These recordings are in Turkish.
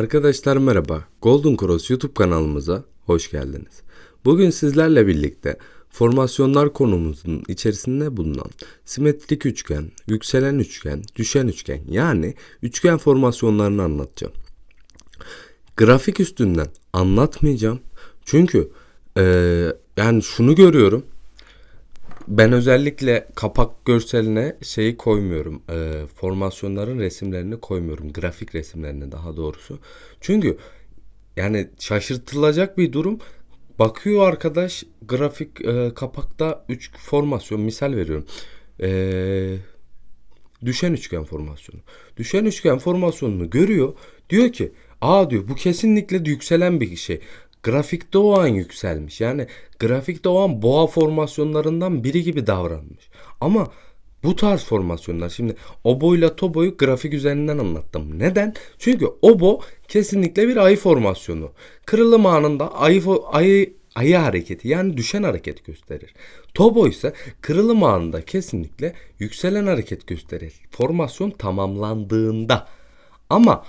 Arkadaşlar merhaba. Golden Cross YouTube kanalımıza hoş geldiniz. Bugün sizlerle birlikte formasyonlar konumuzun içerisinde bulunan simetrik üçgen, yükselen üçgen, düşen üçgen yani üçgen formasyonlarını anlatacağım. Grafik üstünden anlatmayacağım. Çünkü eee, yani şunu görüyorum. Ben özellikle kapak görseline şeyi koymuyorum. e, formasyonların resimlerini koymuyorum. Grafik resimlerini daha doğrusu. Çünkü yani şaşırtılacak bir durum. Bakıyor arkadaş grafik e, kapakta 3 formasyon misal veriyorum. E, düşen üçgen formasyonu. Düşen üçgen formasyonunu görüyor. Diyor ki aa diyor bu kesinlikle yükselen bir şey. Grafikte o an yükselmiş. Yani grafikte o an boğa formasyonlarından biri gibi davranmış. Ama bu tarz formasyonlar şimdi obo ile toboyu grafik üzerinden anlattım. Neden? Çünkü obo kesinlikle bir ayı formasyonu. Kırılım anında ayı, ayı ayı hareketi yani düşen hareket gösterir. Tobo ise kırılım anında kesinlikle yükselen hareket gösterir. Formasyon tamamlandığında. Ama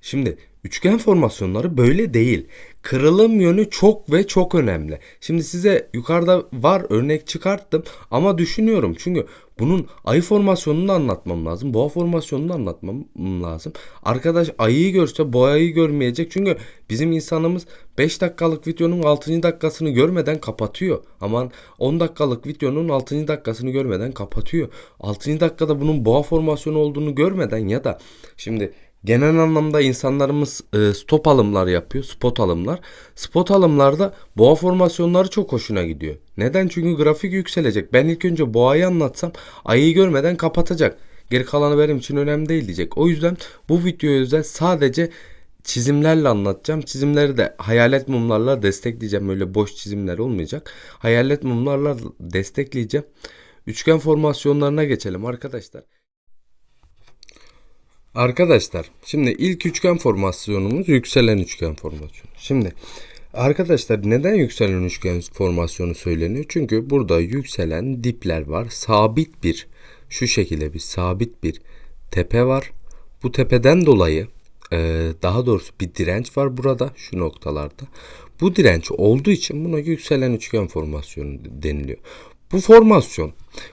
Şimdi üçgen formasyonları böyle değil. Kırılım yönü çok ve çok önemli. Şimdi size yukarıda var örnek çıkarttım ama düşünüyorum. Çünkü bunun ayı formasyonunu anlatmam lazım. Boğa formasyonunu anlatmam lazım. Arkadaş ayıyı görse boğayı görmeyecek. Çünkü bizim insanımız 5 dakikalık videonun 6. dakikasını görmeden kapatıyor. Aman 10 dakikalık videonun 6. dakikasını görmeden kapatıyor. 6. dakikada bunun boğa formasyonu olduğunu görmeden ya da şimdi Genel anlamda insanlarımız e, stop alımlar yapıyor, spot alımlar. Spot alımlarda boğa formasyonları çok hoşuna gidiyor. Neden? Çünkü grafik yükselecek. Ben ilk önce boğayı anlatsam ayıyı görmeden kapatacak. Geri kalanı benim için önemli değil diyecek. O yüzden bu videoya özel sadece çizimlerle anlatacağım. Çizimleri de hayalet mumlarla destekleyeceğim. Öyle boş çizimler olmayacak. Hayalet mumlarla destekleyeceğim. Üçgen formasyonlarına geçelim arkadaşlar. Arkadaşlar şimdi ilk üçgen formasyonumuz yükselen üçgen formasyonu. Şimdi arkadaşlar neden yükselen üçgen formasyonu söyleniyor? Çünkü burada yükselen dipler var. Sabit bir şu şekilde bir sabit bir tepe var. Bu tepeden dolayı e, daha doğrusu bir direnç var burada şu noktalarda. Bu direnç olduğu için buna yükselen üçgen formasyonu deniliyor. Bu formasyon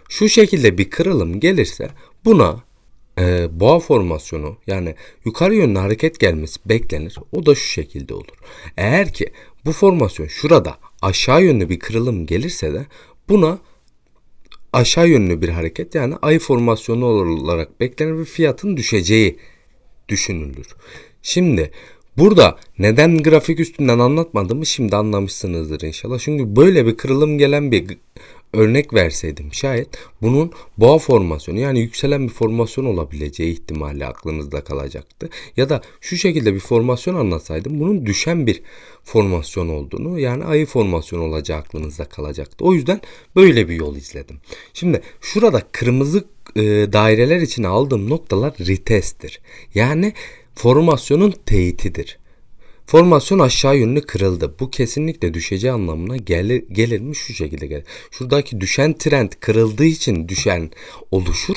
şu şekilde bir kırılım gelirse buna e, boğa formasyonu yani yukarı yönlü hareket gelmesi beklenir. O da şu şekilde olur. Eğer ki bu formasyon şurada aşağı yönlü bir kırılım gelirse de buna aşağı yönlü bir hareket yani ay formasyonu olarak beklenir ve fiyatın düşeceği düşünülür. Şimdi burada neden grafik üstünden anlatmadığımı şimdi anlamışsınızdır inşallah. Çünkü böyle bir kırılım gelen bir örnek verseydim şayet bunun boğa formasyonu yani yükselen bir formasyon olabileceği ihtimali aklınızda kalacaktı. Ya da şu şekilde bir formasyon anlatsaydım bunun düşen bir formasyon olduğunu yani ayı formasyonu olacağı aklınızda kalacaktı. O yüzden böyle bir yol izledim. Şimdi şurada kırmızı e, daireler için aldığım noktalar retest'tir. Yani formasyonun teyitidir. Formasyon aşağı yönlü kırıldı. Bu kesinlikle düşeceği anlamına gelir, gelir mi şu şekilde gelir. Şuradaki düşen trend kırıldığı için düşen oluşur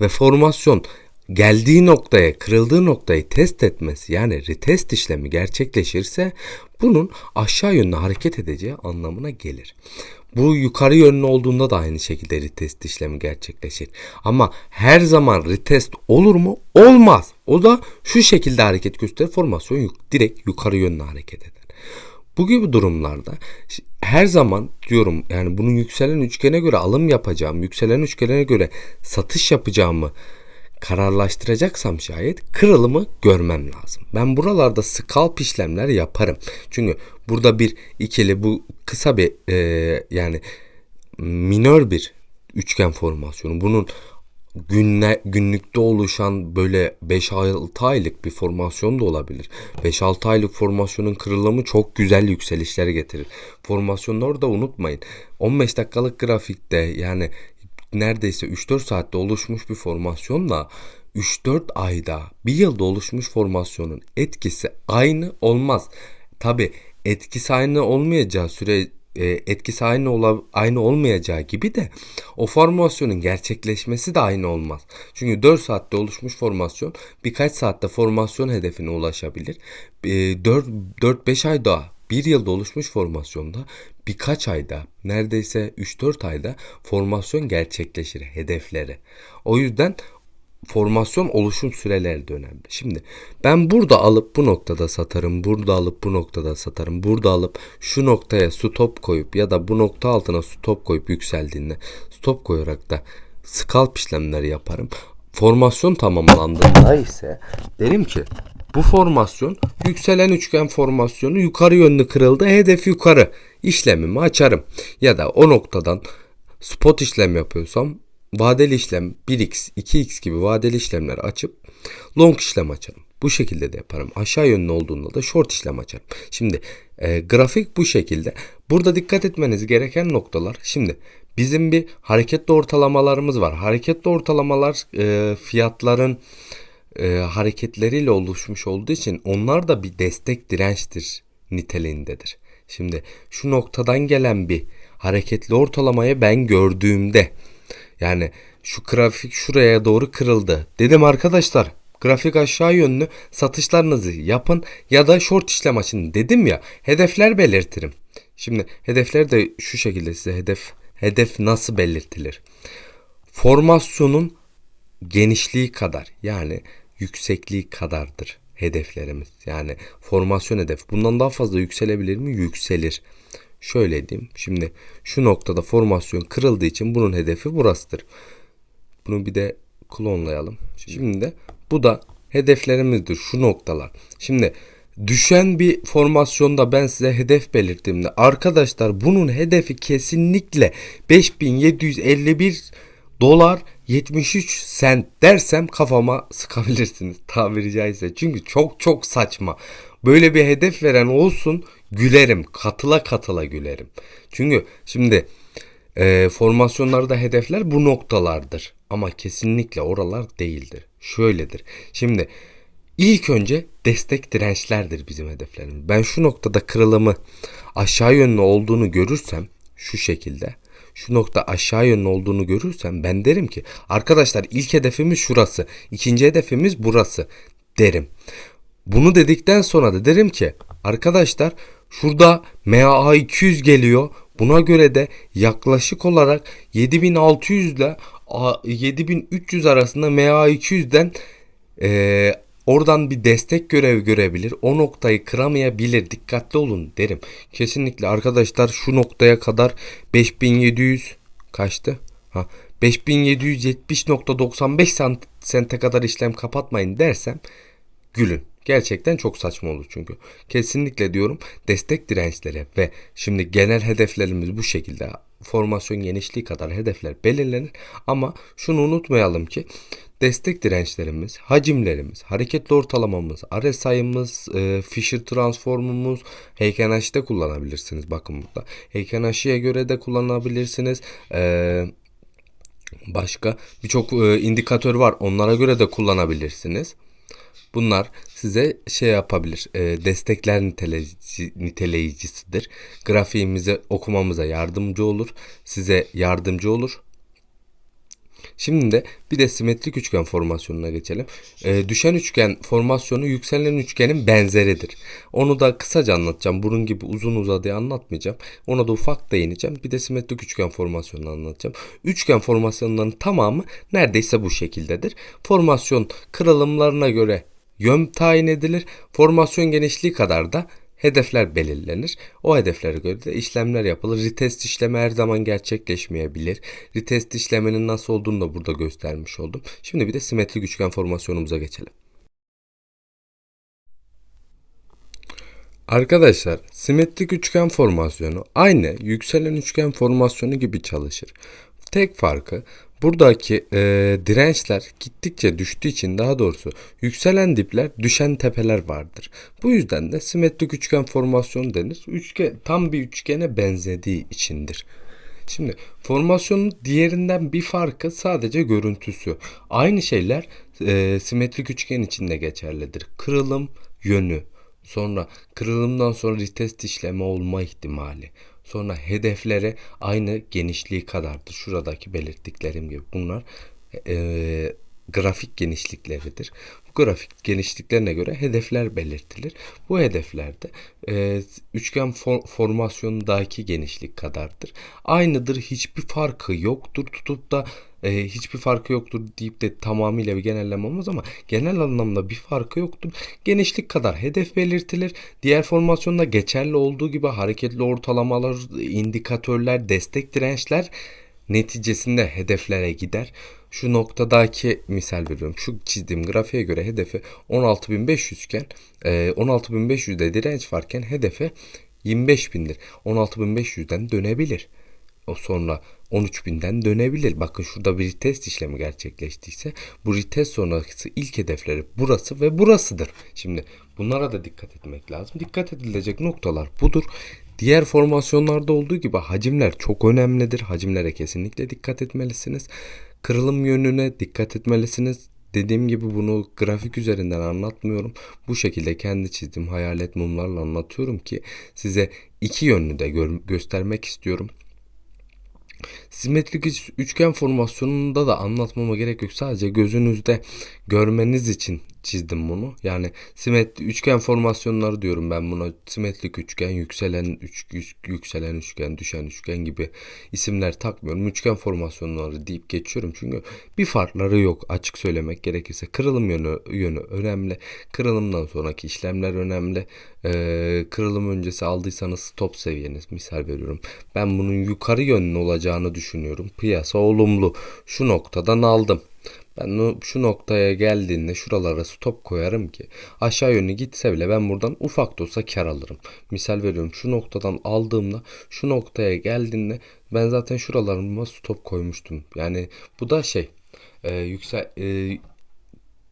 ve formasyon geldiği noktaya, kırıldığı noktayı test etmesi yani retest işlemi gerçekleşirse bunun aşağı yönlü hareket edeceği anlamına gelir. Bu yukarı yönlü olduğunda da aynı şekilde retest işlemi gerçekleşir. Ama her zaman retest olur mu? Olmaz. O da şu şekilde hareket gösterir. Formasyon yuk- direkt yukarı yönlü hareket eder. Bu gibi durumlarda her zaman diyorum yani bunun yükselen üçgene göre alım yapacağım, yükselen üçgene göre satış yapacağımı kararlaştıracaksam şayet kırılımı görmem lazım. Ben buralarda scalp işlemler yaparım. Çünkü burada bir ikili bu kısa bir e, yani minör bir üçgen formasyonu. Bunun günle, günlükte oluşan böyle 5-6 aylık bir formasyon da olabilir. 5-6 aylık formasyonun kırılımı çok güzel yükselişler getirir. Formasyonları da unutmayın. 15 dakikalık grafikte yani neredeyse 3-4 saatte oluşmuş bir formasyonla 3-4 ayda bir yılda oluşmuş formasyonun etkisi aynı olmaz. Tabi etkisi aynı olmayacağı süre e, etkisi aynı ola, aynı olmayacağı gibi de o formasyonun gerçekleşmesi de aynı olmaz. Çünkü 4 saatte oluşmuş formasyon birkaç saatte formasyon hedefine ulaşabilir. E, 4-5 ayda bir yılda oluşmuş formasyonda birkaç ayda neredeyse 3-4 ayda formasyon gerçekleşir hedefleri. O yüzden formasyon oluşum süreleri de önemli. Şimdi ben burada alıp bu noktada satarım, burada alıp bu noktada satarım, burada alıp şu noktaya stop koyup ya da bu nokta altına stop koyup yükseldiğinde stop koyarak da scalp işlemleri yaparım. Formasyon tamamlandığında ise derim ki bu formasyon yükselen üçgen formasyonu yukarı yönlü kırıldı. Hedef yukarı. İşlemimi açarım. Ya da o noktadan spot işlem yapıyorsam vadeli işlem 1x, 2x gibi vadeli işlemler açıp long işlem açarım. Bu şekilde de yaparım. Aşağı yönlü olduğunda da short işlem açarım. Şimdi e, grafik bu şekilde. Burada dikkat etmeniz gereken noktalar. Şimdi bizim bir hareketli ortalamalarımız var. Hareketli ortalamalar e, fiyatların e, hareketleriyle oluşmuş olduğu için onlar da bir destek dirençtir niteliğindedir. Şimdi şu noktadan gelen bir hareketli ortalamayı ben gördüğümde yani şu grafik şuraya doğru kırıldı. Dedim arkadaşlar grafik aşağı yönlü satışlarınızı yapın ya da short işlem açın dedim ya hedefler belirtirim. Şimdi hedefler de şu şekilde size hedef hedef nasıl belirtilir? Formasyonun genişliği kadar yani yüksekliği kadardır hedeflerimiz. Yani formasyon hedef. Bundan daha fazla yükselebilir mi? Yükselir. Şöyle diyeyim. Şimdi şu noktada formasyon kırıldığı için bunun hedefi burasıdır. Bunu bir de klonlayalım. Şimdi de bu da hedeflerimizdir şu noktalar. Şimdi düşen bir formasyonda ben size hedef belirttiğimde arkadaşlar bunun hedefi kesinlikle 5751 dolar 73 sent dersem kafama sıkabilirsiniz tabiri caizse. Çünkü çok çok saçma. Böyle bir hedef veren olsun gülerim. Katıla katıla gülerim. Çünkü şimdi e, formasyonlarda hedefler bu noktalardır. Ama kesinlikle oralar değildir. Şöyledir. Şimdi ilk önce destek dirençlerdir bizim hedeflerimiz. Ben şu noktada kırılımı aşağı yönlü olduğunu görürsem şu şekilde şu nokta aşağı yönlü olduğunu görürsem ben derim ki arkadaşlar ilk hedefimiz şurası. ikinci hedefimiz burası derim. Bunu dedikten sonra da derim ki arkadaşlar şurada MA 200 geliyor. Buna göre de yaklaşık olarak 7600 ile 7300 arasında MA 200'den e, Oradan bir destek görev görebilir. O noktayı kıramayabilir. Dikkatli olun derim. Kesinlikle arkadaşlar şu noktaya kadar 5700 kaçtı? Ha 5770.95 sente kadar işlem kapatmayın dersem gülün. Gerçekten çok saçma olur çünkü. Kesinlikle diyorum destek dirençleri ve şimdi genel hedeflerimiz bu şekilde formasyon genişliği kadar hedefler belirlenir. Ama şunu unutmayalım ki destek dirençlerimiz, hacimlerimiz, hareketli ortalamamız, RSI'ımız, e, Fisher transformumuz Heikenhachi'de kullanabilirsiniz. Bakın burada. Heikenhachi'ye göre de kullanabilirsiniz. E, başka birçok e, indikatör var. Onlara göre de kullanabilirsiniz. Bunlar size şey yapabilir. E, destekler niteleyici, niteleyicisidir. Grafiğimizi okumamıza yardımcı olur. Size yardımcı olur. Şimdi de bir de simetrik üçgen formasyonuna geçelim. E, düşen üçgen formasyonu yükselen üçgenin benzeridir. Onu da kısaca anlatacağım. Bunun gibi uzun uzadıya anlatmayacağım. Ona da ufak değineceğim. Bir de simetrik üçgen formasyonunu anlatacağım. Üçgen formasyonlarının tamamı neredeyse bu şekildedir. Formasyon kırılımlarına göre yön tayin edilir. Formasyon genişliği kadar da hedefler belirlenir. O hedeflere göre de işlemler yapılır. Retest işlemi her zaman gerçekleşmeyebilir. Retest işleminin nasıl olduğunu da burada göstermiş oldum. Şimdi bir de simetrik üçgen formasyonumuza geçelim. Arkadaşlar simetrik üçgen formasyonu aynı yükselen üçgen formasyonu gibi çalışır. Tek farkı buradaki e, dirençler gittikçe düştüğü için daha doğrusu yükselen dipler düşen tepeler vardır. Bu yüzden de simetrik üçgen formasyonu denir. Üçgen, tam bir üçgene benzediği içindir. Şimdi formasyonun diğerinden bir farkı sadece görüntüsü. Aynı şeyler e, simetrik üçgen içinde geçerlidir. Kırılım yönü, sonra kırılımdan sonra retest işlemi olma ihtimali, Sonra hedefleri aynı genişliği kadardır. Şuradaki belirttiklerim gibi. Bunlar e, grafik genişlikleridir. Bu grafik genişliklerine göre hedefler belirtilir. Bu hedeflerde e, üçgen for, formasyonundaki genişlik kadardır. Aynıdır. Hiçbir farkı yoktur. Tutup da e, hiçbir farkı yoktur deyip de tamamıyla bir genelleme olmaz ama genel anlamda bir farkı yoktur. Genişlik kadar hedef belirtilir. Diğer formasyonda geçerli olduğu gibi hareketli ortalamalar, indikatörler, destek dirençler neticesinde hedeflere gider. Şu noktadaki misal veriyorum. Şu çizdiğim grafiğe göre hedefi 16.500 iken 16.500'de direnç varken hedefe 25.000'dir. 16.500'den dönebilir. O sonra 13.000'den dönebilir. Bakın şurada bir test işlemi gerçekleştiyse bu retest sonrası ilk hedefleri burası ve burasıdır. Şimdi bunlara da dikkat etmek lazım. Dikkat edilecek noktalar budur. Diğer formasyonlarda olduğu gibi hacimler çok önemlidir. Hacimlere kesinlikle dikkat etmelisiniz. Kırılım yönüne dikkat etmelisiniz. Dediğim gibi bunu grafik üzerinden anlatmıyorum. Bu şekilde kendi çizdiğim hayalet mumlarla anlatıyorum ki size iki yönlü de gö- göstermek istiyorum. Simetrik üçgen formasyonunda da anlatmama gerek yok. Sadece gözünüzde görmeniz için çizdim bunu. Yani simetri üçgen formasyonları diyorum ben buna. Simetrik üçgen, yükselen üç, yükselen üçgen, düşen üçgen gibi isimler takmıyorum. Üçgen formasyonları deyip geçiyorum. Çünkü bir farkları yok açık söylemek gerekirse. Kırılım yönü, yönü önemli. Kırılımdan sonraki işlemler önemli. Ee, kırılım öncesi aldıysanız stop seviyeniz misal veriyorum. Ben bunun yukarı yönlü olacağını düşünüyorum. Piyasa olumlu. Şu noktadan aldım. Ben şu noktaya geldiğinde şuralara stop koyarım ki aşağı yönlü gitse bile ben buradan ufak da olsa kar alırım. Misal veriyorum şu noktadan aldığımda şu noktaya geldiğinde ben zaten şuralarıma stop koymuştum. Yani bu da şey e, yüksel e,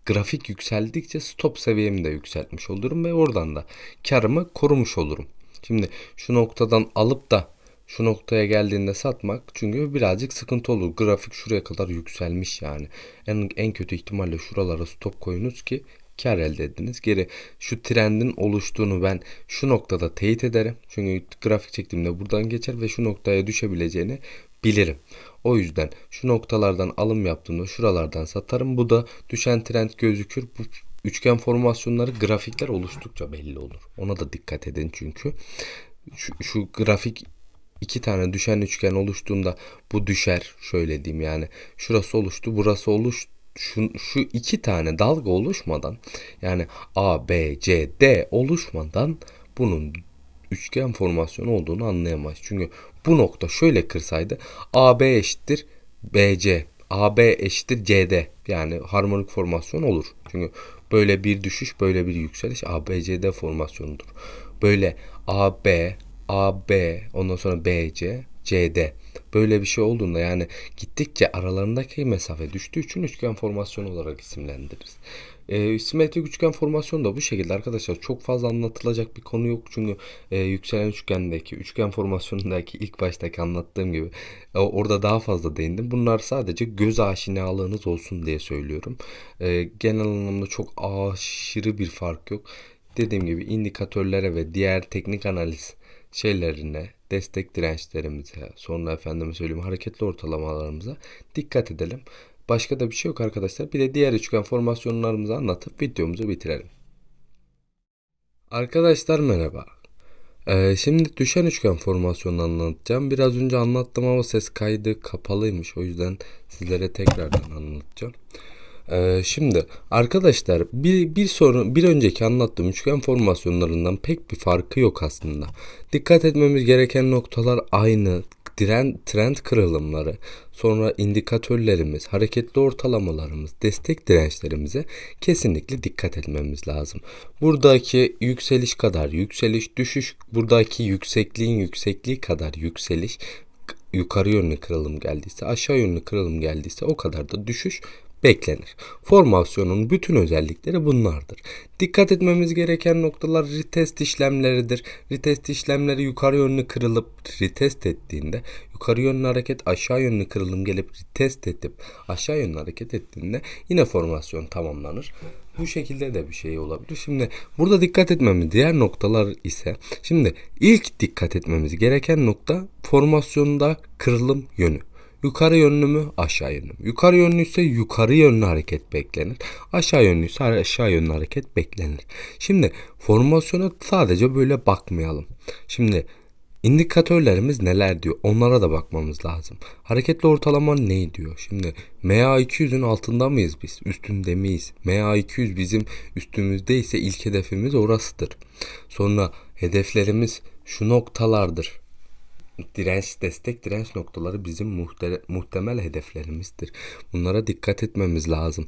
grafik yükseldikçe stop seviyemi de yükseltmiş olurum ve oradan da karımı korumuş olurum. Şimdi şu noktadan alıp da şu noktaya geldiğinde satmak çünkü birazcık sıkıntı olur. Grafik şuraya kadar yükselmiş yani. En, en kötü ihtimalle şuralara stop koyunuz ki kar elde ediniz. Geri şu trendin oluştuğunu ben şu noktada teyit ederim. Çünkü grafik çektiğimde buradan geçer ve şu noktaya düşebileceğini bilirim. O yüzden şu noktalardan alım yaptığımda şuralardan satarım. Bu da düşen trend gözükür. Bu üçgen formasyonları grafikler oluştukça belli olur. Ona da dikkat edin çünkü. Şu, şu grafik iki tane düşen üçgen oluştuğunda bu düşer. Şöyle diyeyim yani. Şurası oluştu, burası oluştu. Şu, şu iki tane dalga oluşmadan yani A, B, C, D oluşmadan bunun üçgen formasyonu olduğunu anlayamaz. Çünkü bu nokta şöyle kırsaydı AB eşittir BC, AB eşittir CD yani harmonik formasyon olur. Çünkü böyle bir düşüş böyle bir yükseliş ABCD formasyonudur. Böyle AB, AB ondan sonra BC, CD. Böyle bir şey olduğunda yani gittikçe aralarındaki mesafe düştüğü için üçgen formasyon olarak isimlendiririz. E, simetrik üçgen formasyon da bu şekilde arkadaşlar çok fazla anlatılacak bir konu yok çünkü e, yükselen üçgendeki üçgen formasyonundaki ilk baştaki anlattığım gibi e, orada daha fazla değindim. Bunlar sadece göz aşinalığınız olsun diye söylüyorum. E, genel anlamda çok aşırı bir fark yok. Dediğim gibi indikatörlere ve diğer teknik analiz şeylerine, destek dirençlerimize, sonra efendime söyleyeyim hareketli ortalamalarımıza dikkat edelim. Başka da bir şey yok arkadaşlar. Bir de diğer üçgen formasyonlarımızı anlatıp videomuzu bitirelim. Arkadaşlar merhaba. Ee, şimdi düşen üçgen formasyonunu anlatacağım. Biraz önce anlattım ama ses kaydı kapalıymış. O yüzden sizlere tekrardan anlatacağım. Ee, şimdi arkadaşlar bir, bir sorun bir önceki anlattığım üçgen formasyonlarından pek bir farkı yok aslında. Dikkat etmemiz gereken noktalar aynı. Trend, trend kırılımları, sonra indikatörlerimiz, hareketli ortalamalarımız, destek dirençlerimize kesinlikle dikkat etmemiz lazım. Buradaki yükseliş kadar yükseliş, düşüş, buradaki yüksekliğin yüksekliği kadar yükseliş yukarı yönlü kırılım geldiyse, aşağı yönlü kırılım geldiyse o kadar da düşüş beklenir. Formasyonun bütün özellikleri bunlardır. Dikkat etmemiz gereken noktalar retest işlemleridir. Retest işlemleri yukarı yönlü kırılıp retest ettiğinde yukarı yönlü hareket aşağı yönlü kırılım gelip retest edip aşağı yönlü hareket ettiğinde yine formasyon tamamlanır. Bu şekilde de bir şey olabilir. Şimdi burada dikkat etmemiz diğer noktalar ise şimdi ilk dikkat etmemiz gereken nokta formasyonda kırılım yönü. Yukarı yönlü mü aşağı yönlü mü? Yukarı yönlü yukarı yönlü hareket beklenir. Aşağı yönlü aşağı yönlü hareket beklenir. Şimdi formasyona sadece böyle bakmayalım. Şimdi indikatörlerimiz neler diyor onlara da bakmamız lazım. Hareketli ortalama ne diyor? Şimdi MA200'ün altında mıyız biz? Üstünde miyiz? MA200 bizim üstümüzde ise ilk hedefimiz orasıdır. Sonra hedeflerimiz şu noktalardır direnç, destek direnç noktaları bizim muhte- muhtemel hedeflerimizdir. Bunlara dikkat etmemiz lazım.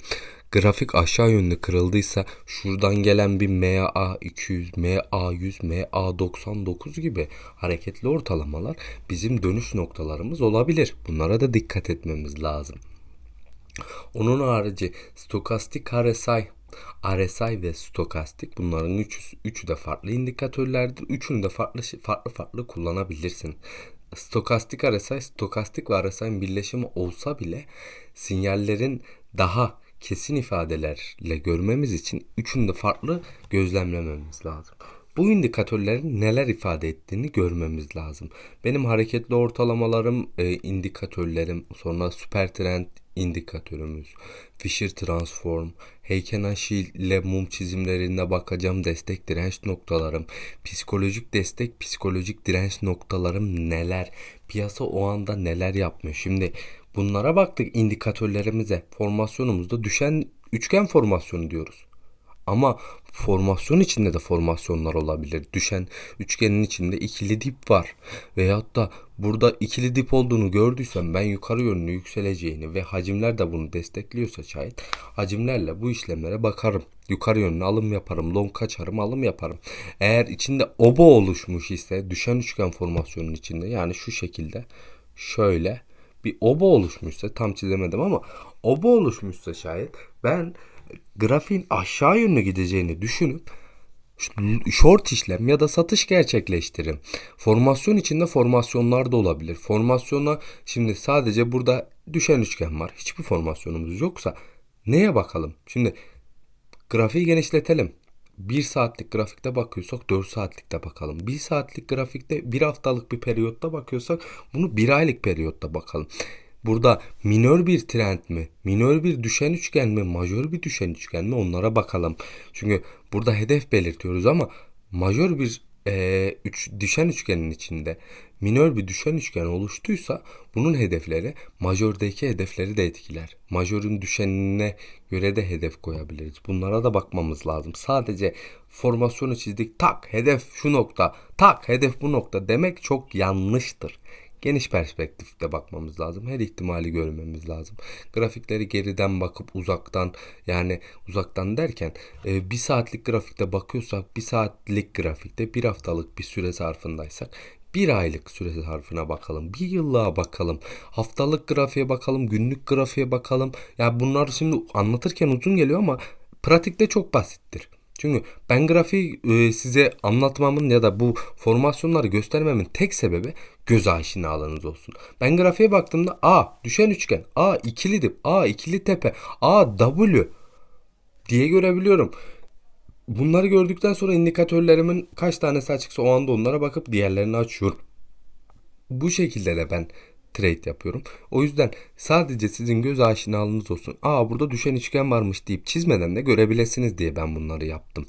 Grafik aşağı yönlü kırıldıysa şuradan gelen bir MA 200, MA 100, MA 99 gibi hareketli ortalamalar bizim dönüş noktalarımız olabilir. Bunlara da dikkat etmemiz lazım. Onun harici stokastik RSI RSI ve stokastik bunların üçü, üçü de farklı indikatörlerdir. Üçünü de farklı farklı farklı kullanabilirsin. Stokastik RSI, stokastik ve RSI'nin birleşimi olsa bile sinyallerin daha kesin ifadelerle görmemiz için üçünü de farklı gözlemlememiz lazım. Bu indikatörlerin neler ifade ettiğini görmemiz lazım. Benim hareketli ortalamalarım, e, indikatörlerim, sonra süper trend indikatörümüz, Fisher Transform, Heiken-Ashi ile mum çizimlerine bakacağım destek direnç noktalarım, psikolojik destek, psikolojik direnç noktalarım neler, piyasa o anda neler yapmış. Şimdi bunlara baktık indikatörlerimize, formasyonumuzda düşen üçgen formasyonu diyoruz. Ama formasyon içinde de formasyonlar olabilir. Düşen üçgenin içinde ikili dip var. Veyahut da burada ikili dip olduğunu gördüysem ben yukarı yönlü yükseleceğini ve hacimler de bunu destekliyorsa şayet hacimlerle bu işlemlere bakarım. Yukarı yönlü alım yaparım. Long kaçarım alım yaparım. Eğer içinde obo oluşmuş ise düşen üçgen formasyonun içinde yani şu şekilde şöyle bir oba oluşmuşsa tam çizemedim ama oba oluşmuşsa şayet ben grafiğin aşağı yönlü gideceğini düşünüp short işlem ya da satış gerçekleştiririm. Formasyon içinde formasyonlar da olabilir. Formasyona şimdi sadece burada düşen üçgen var. Hiçbir formasyonumuz yoksa neye bakalım? Şimdi grafiği genişletelim. 1 saatlik grafikte bakıyorsak 4 saatlikte bakalım. 1 saatlik grafikte 1 haftalık bir periyotta bakıyorsak bunu 1 aylık periyotta bakalım. Burada minör bir trend mi, minör bir düşen üçgen mi, majör bir düşen üçgen mi onlara bakalım. Çünkü burada hedef belirtiyoruz ama majör bir e, üç, düşen üçgenin içinde minör bir düşen üçgen oluştuysa bunun hedefleri majördeki hedefleri de etkiler. Majörün düşenine göre de hedef koyabiliriz. Bunlara da bakmamız lazım. Sadece formasyonu çizdik tak hedef şu nokta tak hedef bu nokta demek çok yanlıştır geniş perspektifte bakmamız lazım. Her ihtimali görmemiz lazım. Grafikleri geriden bakıp uzaktan yani uzaktan derken e, bir saatlik grafikte bakıyorsak bir saatlik grafikte bir haftalık bir süre zarfındaysak bir aylık süre zarfına bakalım. Bir yıllığa bakalım. Haftalık grafiğe bakalım. Günlük grafiğe bakalım. Ya yani bunlar şimdi anlatırken uzun geliyor ama pratikte çok basittir. Çünkü ben grafiği e, size anlatmamın ya da bu formasyonları göstermemin tek sebebi göz aşinalığınız olsun. Ben grafiğe baktığımda A düşen üçgen, A ikili dip, A ikili tepe, A W diye görebiliyorum. Bunları gördükten sonra indikatörlerimin kaç tanesi açıksa o anda onlara bakıp diğerlerini açıyorum. Bu şekilde de ben trade yapıyorum. O yüzden sadece sizin göz aşinalığınız olsun. Aa burada düşen üçgen varmış deyip çizmeden de görebilirsiniz diye ben bunları yaptım.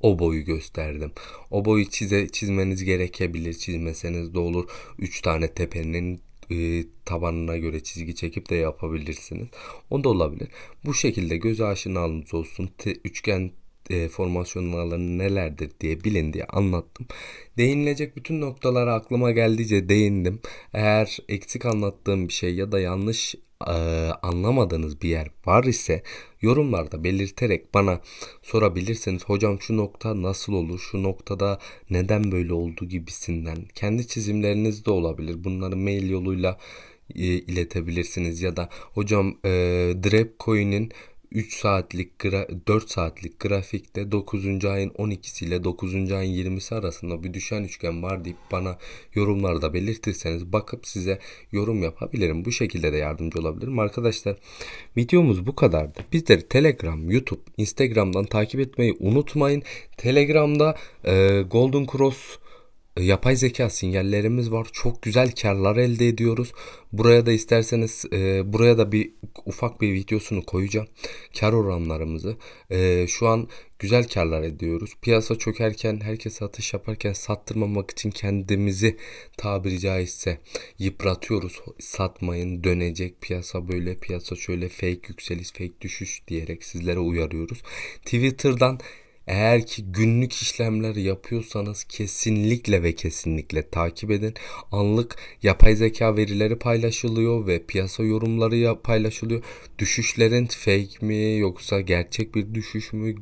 O boyu gösterdim. O boyu çize, çizmeniz gerekebilir. Çizmeseniz de olur. 3 tane tepenin e, tabanına göre çizgi çekip de yapabilirsiniz. O da olabilir. Bu şekilde göz aşinalığınız olsun. Te, üçgen e, formasyonları nelerdir diye bilin diye anlattım. Değinilecek bütün noktalara aklıma geldiğince değindim. Eğer eksik anlattığım bir şey ya da yanlış e, anlamadığınız bir yer var ise yorumlarda belirterek bana sorabilirsiniz. Hocam şu nokta nasıl olur? Şu noktada neden böyle oldu gibisinden. Kendi çizimleriniz de olabilir. Bunları mail yoluyla e, iletebilirsiniz ya da hocam e, Drep Coin'in 3 saatlik gra- 4 saatlik grafikte 9. ayın 12'si ile 9. ayın 20'si arasında bir düşen üçgen var deyip bana yorumlarda belirtirseniz bakıp size yorum yapabilirim. Bu şekilde de yardımcı olabilirim. Arkadaşlar videomuz bu kadardı. Bizleri Telegram, YouTube, Instagram'dan takip etmeyi unutmayın. Telegram'da e, Golden Cross yapay zeka sinyallerimiz var. Çok güzel karlar elde ediyoruz. Buraya da isterseniz e, buraya da bir ufak bir videosunu koyacağım. Kar oranlarımızı. E, şu an güzel karlar ediyoruz. Piyasa çökerken herkes satış yaparken sattırmamak için kendimizi tabiri caizse yıpratıyoruz. Satmayın dönecek piyasa böyle piyasa şöyle fake yükseliş fake düşüş diyerek sizlere uyarıyoruz. Twitter'dan eğer ki günlük işlemler yapıyorsanız kesinlikle ve kesinlikle takip edin. Anlık yapay zeka verileri paylaşılıyor ve piyasa yorumları paylaşılıyor. Düşüşlerin fake mi yoksa gerçek bir düşüş mü?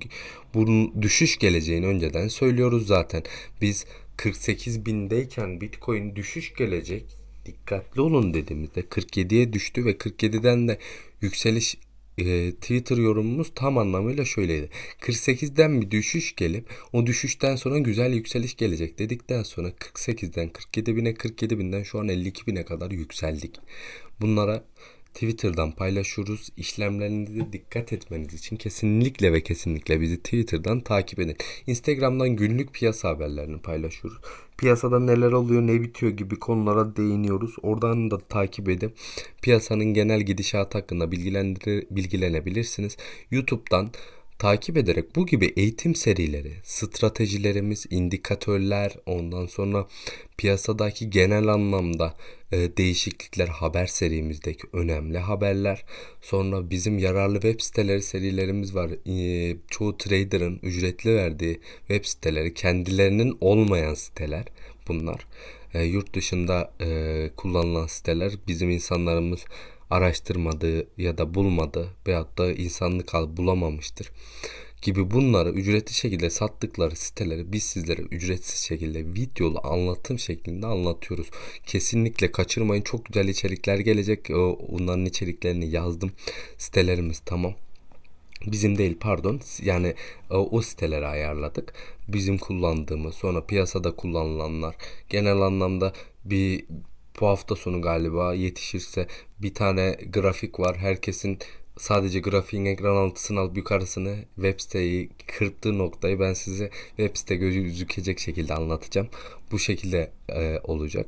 Bunun düşüş geleceğini önceden söylüyoruz zaten. Biz 48 bindeyken Bitcoin düşüş gelecek dikkatli olun dediğimizde 47'ye düştü ve 47'den de yükseliş e, Twitter yorumumuz tam anlamıyla şöyleydi. 48'den bir düşüş gelip o düşüşten sonra güzel yükseliş gelecek dedikten sonra 48'den 47 bine 47 binden şu an 52 bine kadar yükseldik. Bunlara Twitter'dan paylaşıyoruz. İşlemlerinize dikkat etmeniz için kesinlikle ve kesinlikle bizi Twitter'dan takip edin. Instagram'dan günlük piyasa haberlerini paylaşıyoruz. Piyasada neler oluyor, ne bitiyor gibi konulara değiniyoruz. Oradan da takip edip piyasanın genel gidişatı hakkında bilgilendir- bilgilenebilirsiniz. YouTube'dan takip ederek bu gibi eğitim serileri, stratejilerimiz, indikatörler, ondan sonra piyasadaki genel anlamda e, değişiklikler haber serimizdeki önemli haberler, sonra bizim yararlı web siteleri serilerimiz var. E, çoğu trader'ın ücretli verdiği web siteleri, kendilerinin olmayan siteler bunlar. E, yurt dışında e, kullanılan siteler bizim insanlarımız araştırmadığı ya da bulmadı veyahut da insanlık al bulamamıştır gibi bunları ücretli şekilde sattıkları siteleri biz sizlere ücretsiz şekilde videolu anlatım şeklinde anlatıyoruz. Kesinlikle kaçırmayın. Çok güzel içerikler gelecek. Onların içeriklerini yazdım. Sitelerimiz tamam. Bizim değil pardon yani e, o siteleri ayarladık. Bizim kullandığımız sonra piyasada kullanılanlar genel anlamda bir bu hafta sonu galiba yetişirse bir tane grafik var. Herkesin sadece grafiğin ekran altısını alıp yukarısını web siteyi kırptığı noktayı ben size web site gözükecek şekilde anlatacağım. Bu şekilde e, olacak.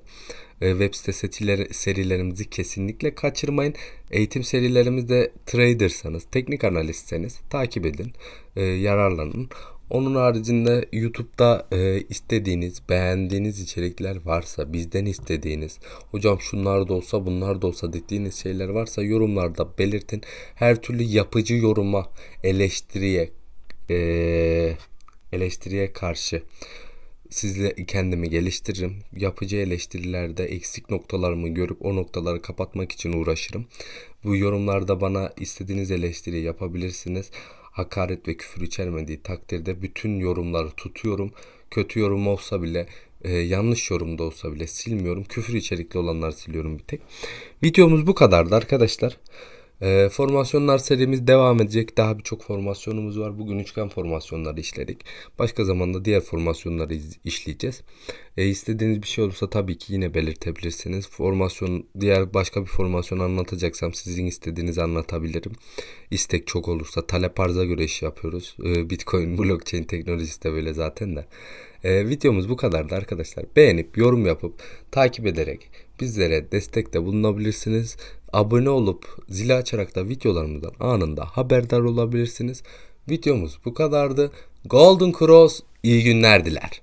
E, web site setileri, serilerimizi kesinlikle kaçırmayın. Eğitim serilerimizde tradersanız, teknik analistseniz takip edin, e, yararlanın. Onun haricinde YouTube'da e, istediğiniz, beğendiğiniz içerikler varsa, bizden istediğiniz, hocam şunlar da olsa, bunlar da olsa dediğiniz şeyler varsa yorumlarda belirtin. Her türlü yapıcı yoruma, eleştiriye, e, eleştiriye karşı sizle kendimi geliştiririm. Yapıcı eleştirilerde eksik noktalarımı görüp o noktaları kapatmak için uğraşırım. Bu yorumlarda bana istediğiniz eleştiri yapabilirsiniz. Hakaret ve küfür içermediği takdirde bütün yorumları tutuyorum. Kötü yorum olsa bile e, yanlış yorum da olsa bile silmiyorum. Küfür içerikli olanları siliyorum bir tek. Videomuz bu kadardı arkadaşlar. Ee, formasyonlar serimiz devam edecek. Daha birçok formasyonumuz var. Bugün üçgen formasyonları işledik. Başka zamanda diğer formasyonları iz- işleyeceğiz. Ee, istediğiniz bir şey olursa tabii ki yine belirtebilirsiniz. Formasyon diğer başka bir formasyon anlatacaksam sizin istediğinizi anlatabilirim. İstek çok olursa talep arza göre iş yapıyoruz. Ee, Bitcoin blockchain teknolojisi de böyle zaten de. Ee, videomuz bu kadardı arkadaşlar. Beğenip yorum yapıp takip ederek bizlere destekte bulunabilirsiniz. Abone olup zili açarak da videolarımızdan anında haberdar olabilirsiniz. Videomuz bu kadardı. Golden Cross iyi günler diler.